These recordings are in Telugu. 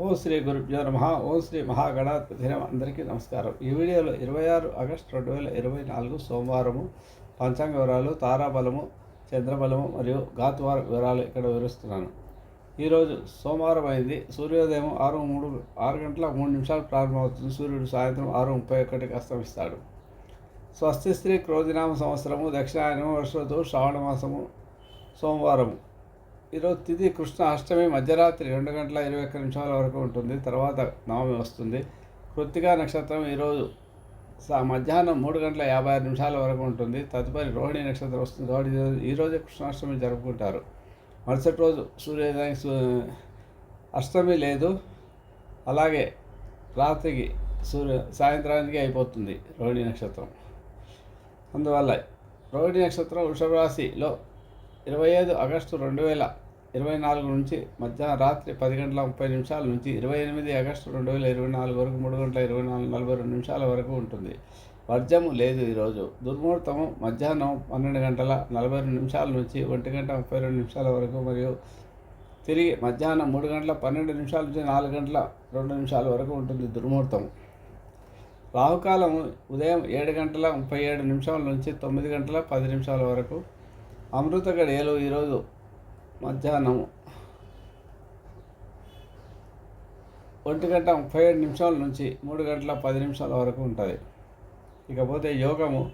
ఓం శ్రీ గురుభ్యో నమ. ఓం శ్రీ మహాగణాధిపతి నమ. అందరికీ నమస్కారం. ఈ వీడియోలో ఇరవై ఆరు ఆగస్టు రెండు వేల ఇరవై నాలుగు సోమవారము పంచాంగ వివరాలు తారాబలము చంద్రబలము మరియు ఘాతువార వివరాలు ఇక్కడ వివరిస్తున్నాను. ఈరోజు సోమవారం అయింది. సూర్యోదయం ఆరు మూడు ఆరు గంటల మూడు నిమిషాలు ప్రారంభమవుతుంది. సూర్యుడు సాయంత్రం ఆరు ముప్పై ఒకటికి అస్తమిస్తాడు. స్వస్తి స్త్రీ క్రోధినామ సంవత్సరము దక్షిణాయనము వర్ష ఋతువు శ్రావణ మాసము సోమవారము. ఈరోజు తిది కృష్ణ అష్టమి మధ్యరాత్రి రెండు గంటల ఇరవై ఒక్క నిమిషాల వరకు ఉంటుంది. తర్వాత నవమి వస్తుంది. కృత్తికా నక్షత్రం ఈరోజు మధ్యాహ్నం మూడు గంటల యాభై ఆరు నిమిషాల వరకు ఉంటుంది. తదుపరి రోహిణి నక్షత్రం వస్తుంది. కాబట్టి ఈరోజే కృష్ణాష్టమి జరుపుకుంటారు. మరుసటి రోజు సూర్యోదయం అష్టమి లేదు. అలాగే రాత్రికి సూర్య సాయంత్రానికి అయిపోతుంది రోహిణి నక్షత్రం. అందువల్ల రోహిణి నక్షత్రం వృషభ రాశిలో ఇరవై ఐదు ఆగస్టు రెండు వేల ఇరవై నాలుగు నుంచి మధ్యాహ్నం రాత్రి పది గంటల ముప్పై నిమిషాల నుంచి ఇరవై ఎనిమిది ఆగస్టు రెండు వేల ఇరవై నాలుగు వరకు మూడు గంటల ఇరవై నాలుగు నలభై రెండు నిమిషాల వరకు ఉంటుంది. వర్జము లేదు ఈరోజు దుర్ముహూర్తము మధ్యాహ్నం పన్నెండు గంటల నలభై రెండు నిమిషాల నుంచి ఒంటి గంట ముప్పై రెండు నిమిషాల వరకు మరియు తిరిగి మధ్యాహ్నం మూడు గంటల పన్నెండు నిమిషాల నుంచి నాలుగు గంటల రెండు నిమిషాల వరకు ఉంటుంది దుర్ముహూర్తం రాహుకాలం ఉదయం ఏడు గంటల ముప్పై ఏడు నిమిషాల నుంచి తొమ్మిది గంటల పది నిమిషాల వరకు అమృత గడియలు ఈరోజు మధ్యాహ్నం ఒంటి గంట ముప్పై ఏడు నిమిషాల నుంచి మూడు గంటల పది నిమిషాల వరకు ఉంటుంది. ఇకపోతే యోగము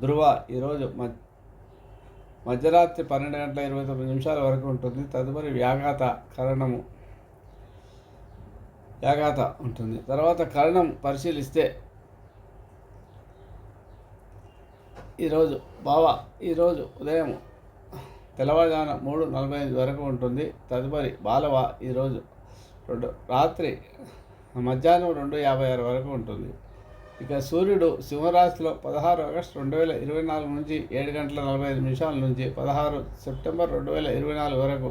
ధృవ ఈరోజు మ- మధ్యరాత్రి పన్నెండు గంటల ఇరవై తొమ్మిది నిమిషాల వరకు ఉంటుంది. తదుపరి వ్యాఘాత కరణము. వ్యాఘాత ఉంటుంది. తర్వాత కరణం పరిశీలిస్తే ఈరోజు బావ ఈరోజు ఉదయం తెల్లవారుజామున మూడు నలభై ఐదు వరకు ఉంటుంది. తదుపరి బాలవ ఈరోజు రెండు రాత్రి మధ్యాహ్నం రెండు యాభై ఆరు వరకు ఉంటుంది. ఇక సూర్యుడు సింహరాశిలో పదహారు ఆగస్టు రెండు వేల ఇరవై నాలుగు నుంచి ఏడు గంటల నలభై ఐదు నిమిషాల నుంచి పదహారు సెప్టెంబర్ రెండు వేల ఇరవై నాలుగు వరకు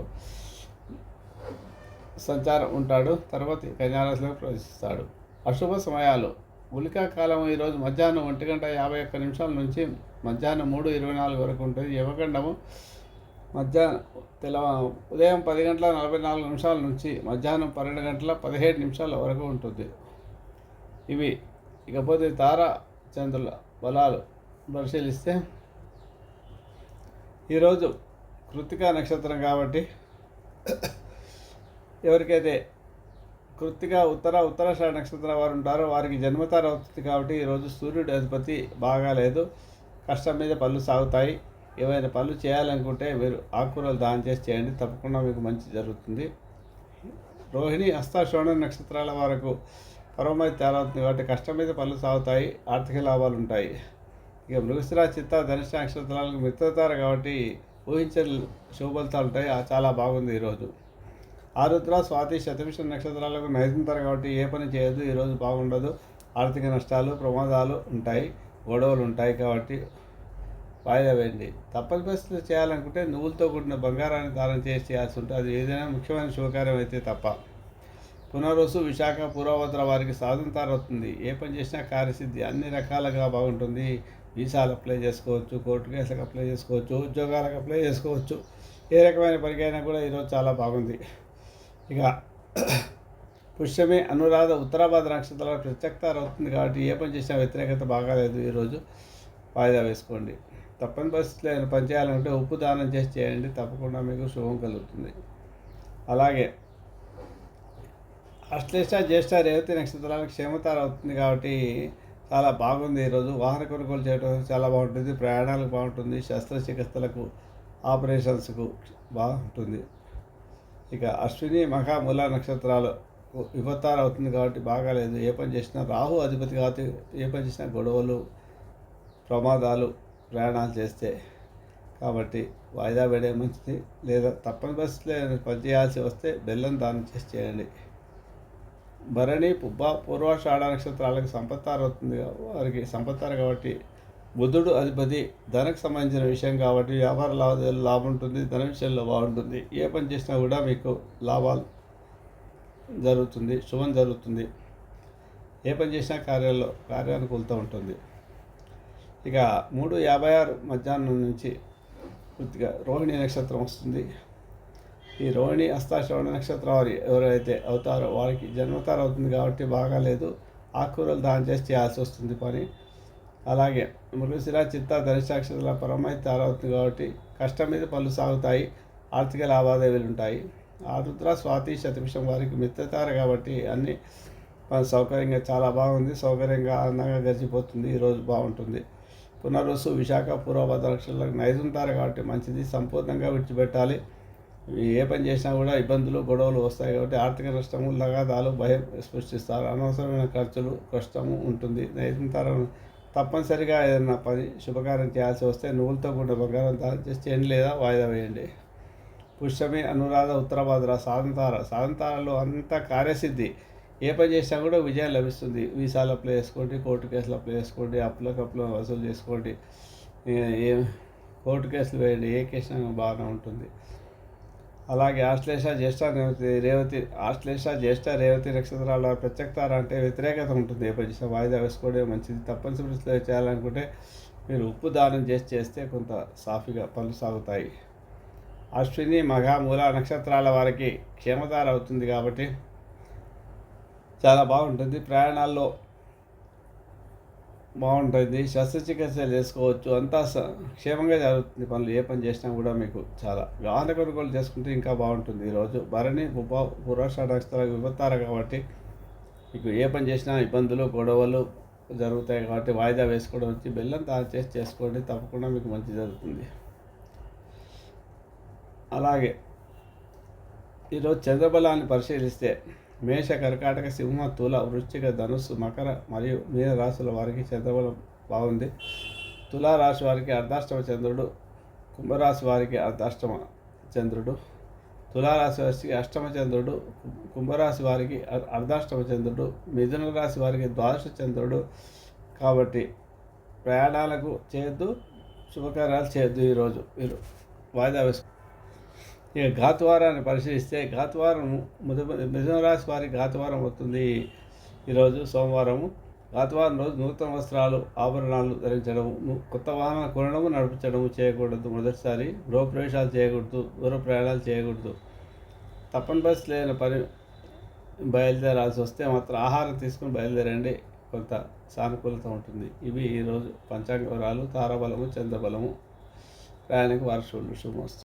సంచారం ఉంటాడు. తర్వాత కన్యారాశిలో ప్రవేశిస్తాడు. అశుభ సమయాలు. ఉలికా కాలం ఈరోజు మధ్యాహ్నం ఒంటి గంట యాభై ఒక్క నిమిషాల నుంచి మధ్యాహ్నం మూడు ఇరవై నాలుగు వరకు ఉంటుంది. యమగండము మధ్యాహ్నం తెల్ల ఉదయం పది గంటల నలభై నాలుగు నిమిషాల నుంచి మధ్యాహ్నం పన్నెండు గంటల పదిహేడు నిమిషాల వరకు ఉంటుంది. ఇవి ఇకపోతే తారా చంద్రుల బలాలు పరిశీలిస్తే ఈరోజు కృతికా నక్షత్రం కాబట్టి ఎవరికైతే కృత్తిక ఉత్తర ఉత్తరాషాఢ నక్షత్రం వారు ఉంటారో వారికి జన్మతార అవుతుంది కాబట్టి ఈరోజు సూర్యుడి అధిపతి బాగాలేదు. కష్టం మీద పళ్ళు సాగుతాయి. ఏవైనా పనులు చేయాలనుకుంటే మీరు ఆకుకూరలు దానం చేసి చేయండి. తప్పకుండా మీకు మంచి జరుగుతుంది. రోహిణి హస్తాశ్రవణ నక్షత్రాల వరకు పరమై తేలవుతుంది వాటి కష్టం మీద పనులు సాగుతాయి. ఆర్థిక లాభాలు ఉంటాయి. ఇక మృగశిర చిత్త ధనుష నక్షత్రాలకు మిత్రతారు కాబట్టి ఊహించని శుభఫలితాలు ఉంటాయి. చాలా బాగుంది ఈరోజు. ఆరుద్ర స్వాతి శతభిష నక్షత్రాలకు నైతుంటారు కాబట్టి ఏ పని చేయదు ఈరోజు బాగుండదు. ఆర్థిక నష్టాలు ప్రమాదాలు ఉంటాయి. గొడవలు ఉంటాయి కాబట్టి వాయిదా వేయండి. తప్పని పరిస్థితులు చేయాలనుకుంటే నువ్వులతో కూడిన బంగారాన్ని దానం చేసి చేయాల్సి ఉంటుంది. అది ఏదైనా ముఖ్యమైన శుభకార్యం అయితే తప్ప. పునరుసు విశాఖ పూర్వభద్ర వారికి సాధంతార అవుతుంది ఏ పని చేసినా కార్యసిద్ధి అన్ని రకాలుగా బాగుంటుంది. వీసాలు అప్లై చేసుకోవచ్చు కోర్టు కేసులకు అప్లై చేసుకోవచ్చు ఉద్యోగాలకు అప్లై చేసుకోవచ్చు. ఏ రకమైన పనికైనా కూడా ఈరోజు చాలా బాగుంది. ఇక పుష్యమి అనురాధ ఉత్తరాభాద్ర నక్షత్రాల ప్రత్యక్త అవుతుంది కాబట్టి ఏ పని చేసినా వ్యతిరేకత బాగాలేదు ఈరోజు. వాయిదా వేసుకోండి. తప్పని పరిస్థితుల్లో ఏదైనా పని చేయాలంటే ఉప్పు దానం చేసి చేయండి తప్పకుండా మీకు శుభం కలుగుతుంది. అలాగే అశ్లేష జ్యేష్ఠ రేవతి నక్షత్రాలకు క్షేమతార అవుతుంది కాబట్టి చాలా బాగుంది ఈరోజు. వాహన కొనుగోలు చేయడం చాలా బాగుంటుంది ప్రయాణాలకు బాగుంటుంది శస్త్రచికిత్సలకు ఆపరేషన్స్కు బాగుంటుంది. ఇక అశ్విని మఖ మూల నక్షత్రాలు విపత్తార అవుతుంది కాబట్టి బాగాలేదు ఏ పని చేసినా రాహు అధిపతి కాబట్టి ఏ పని చేసినా గొడవలు ప్రమాదాలు ప్రయాణాలు చేస్తే. కాబట్టి వాయిదా వేయడం మంచిది. లేదా తప్పని పరిస్థితుల్లో పనిచేయాల్సి పని చేయాల్సి వస్తే బెల్లం దానం చేసి చేయండి. భరణి పుబ్బ పూర్వాషాఢ నక్షత్రాలకు సంపత్తార అవుతుంది. వారికి సంపత్తార కాబట్టి బుధుడు అధిపతి ధనకు సంబంధించిన విషయం కాబట్టి వ్యాపార లావాదేవీలు లాభం ఉంటుంది. ధన విషయంలో బాగుంటుంది. ఏ పని చేసినా కూడా మీకు లాభాలు జరుగుతుంది. శుభం జరుగుతుంది. ఏ పని చేసినా కార్యాల్లో కార్యానుకూలత ఉంటుంది. ఇక మూడు యాభై ఆరు మధ్యాహ్నం నుంచి పూర్తిగా రోహిణి నక్షత్రం వస్తుంది. ఈ రోహిణి అస్తాశ్రవణ నక్షత్రం వారి ఎవరైతే అవుతారో వారికి జన్మతార అవుతుంది కాబట్టి బాగాలేదు. ఆకుకూరలు దానం చేసి చేయాల్సి వస్తుంది పని. అలాగే మృగశిర చిత్త ధనిష్టాక్షరాల పరమై అవుతుంది కాబట్టి కష్టం మీద పనులు సాగుతాయి. ఆర్థిక లావాదేవీలు ఉంటాయి. ఆరుద్ర స్వాతి శతభిషం వారికి మిత్రతారు కాబట్టి అన్నీ సౌకర్యంగా చాలా బాగుంది. సౌకర్యంగా అందంగా గడిచిపోతుంది. ఈరోజు బాగుంటుంది. పునరుసు విశాఖ పూర్వభద్ర నక్షత్రాలకు నైదుంటారు కాబట్టి మంచిది సంపూర్ణంగా విడిచిపెట్టాలి. ఏ పని చేసినా కూడా ఇబ్బందులు గొడవలు వస్తాయి కాబట్టి ఆర్థిక నష్టము లగాదాలు భయం సృష్టిస్తారు. అనవసరమైన ఖర్చులు కష్టము ఉంటుంది. నైదుంతారు తప్పనిసరిగా ఏదైనా పని శుభకార్యం చేయాల్సి వస్తే నువ్వులతో కూడిన బంగారం దానం చేసి చేయండి లేదా వాయిదా వేయండి. పుష్యమి అనురాధ ఉత్తరభద్ర సాధంతార సాధంతారలో అంత కార్యసిద్ధి. ఏ పని చేసినా కూడా విజయం లభిస్తుంది. వీసాలు అప్లై చేసుకోండి కోర్టు కేసులు అప్లై చేసుకోండి అప్పుల కప్పులు వసూలు చేసుకోండి. ఏ కోర్టు కేసులు వేయండి ఏ కేసు బాగానే ఉంటుంది. అలాగే ఆశ్లేష జ్యేష్ఠ రేవతి రేవతి ఆశ్లేష జ్యేష్ఠ రేవతి నక్షత్రాల ప్రత్యక్తార అంటే వ్యతిరేకత ఉంటుంది. ఏ పని వాయిదా వేసుకోవడం మంచిది. తప్పనిసరి చేయాలనుకుంటే మీరు ఉప్పు దానం చేసి చేస్తే కొంత సాఫీగా పనులు సాగుతాయి. అశ్విని మఘ మూల నక్షత్రాల వారికి క్షేమతార అవుతుంది కాబట్టి చాలా బాగుంటుంది. ప్రయాణాల్లో బాగుంటుంది. శస్త్రచికిత్స చేసుకోవచ్చు. అంతా క్షేమంగా జరుగుతుంది పనులు. ఏ పని చేసినా కూడా మీకు చాలా వాహన కొనుగోలు చేసుకుంటే ఇంకా బాగుంటుంది. ఈరోజు భరణి ఉప పురుష నక్షత్రాలకు విపత్తారు కాబట్టి మీకు ఏ పని చేసినా ఇబ్బందులు గొడవలు జరుగుతాయి కాబట్టి వాయిదా వేసుకోవడం వచ్చి బెల్లం తయారు చేసి చేసుకోండి. తప్పకుండా మీకు మంచి జరుగుతుంది. అలాగే ఈరోజు చంద్రబలాన్ని పరిశీలిస్తే మేష కర్కాటక సింహ తుల వృశ్చిక ధనుస్సు మకర మరియు మీన రాశుల వారికి చంద్రబలం బాగుంది. తులారాశి వారికి అర్ధాష్టమ చంద్రుడు కుంభరాశి వారికి అర్ధాష్టమ చంద్రుడు. తులారాశి వారికి అష్టమ చంద్రుడు కుంభరాశి వారికి అర్ధాష్టమ చంద్రుడు మిథున రాశి వారికి ద్వాదశ చంద్రుడు. కాబట్టి ప్రయాణాలకు చేయొద్దు శుభకార్యాలు చేయొద్దు ఈరోజు. మీరు వాయిదా వేసుకు ఇక ఘాతువారాన్ని పరిశీలిస్తే ఘాతువారం మిథున రాశి వారి ఘాతువారం అవుతుంది ఈరోజు సోమవారము. ఘాతువారం రోజు నూతన వస్త్రాలు ఆభరణాలు ధరించడం కొత్త వాహనాలు కొనడము నడిపించడము చేయకూడదు మొదటిసారి. గృహప్రవేశాలు చేయకూడదు దూర ప్రయాణాలు చేయకూడదు. తప్పని బస్ లేని పని బయలుదేరాల్సి వస్తే మాత్రం ఆహారం తీసుకుని బయలుదేరండి. కొంత సానుకూలత ఉంటుంది. ఇవి ఈరోజు పంచాంగ వివరాలు తారాబలము చంద్రబలము. ప్రయాణిక వారసులు శుభమస్తు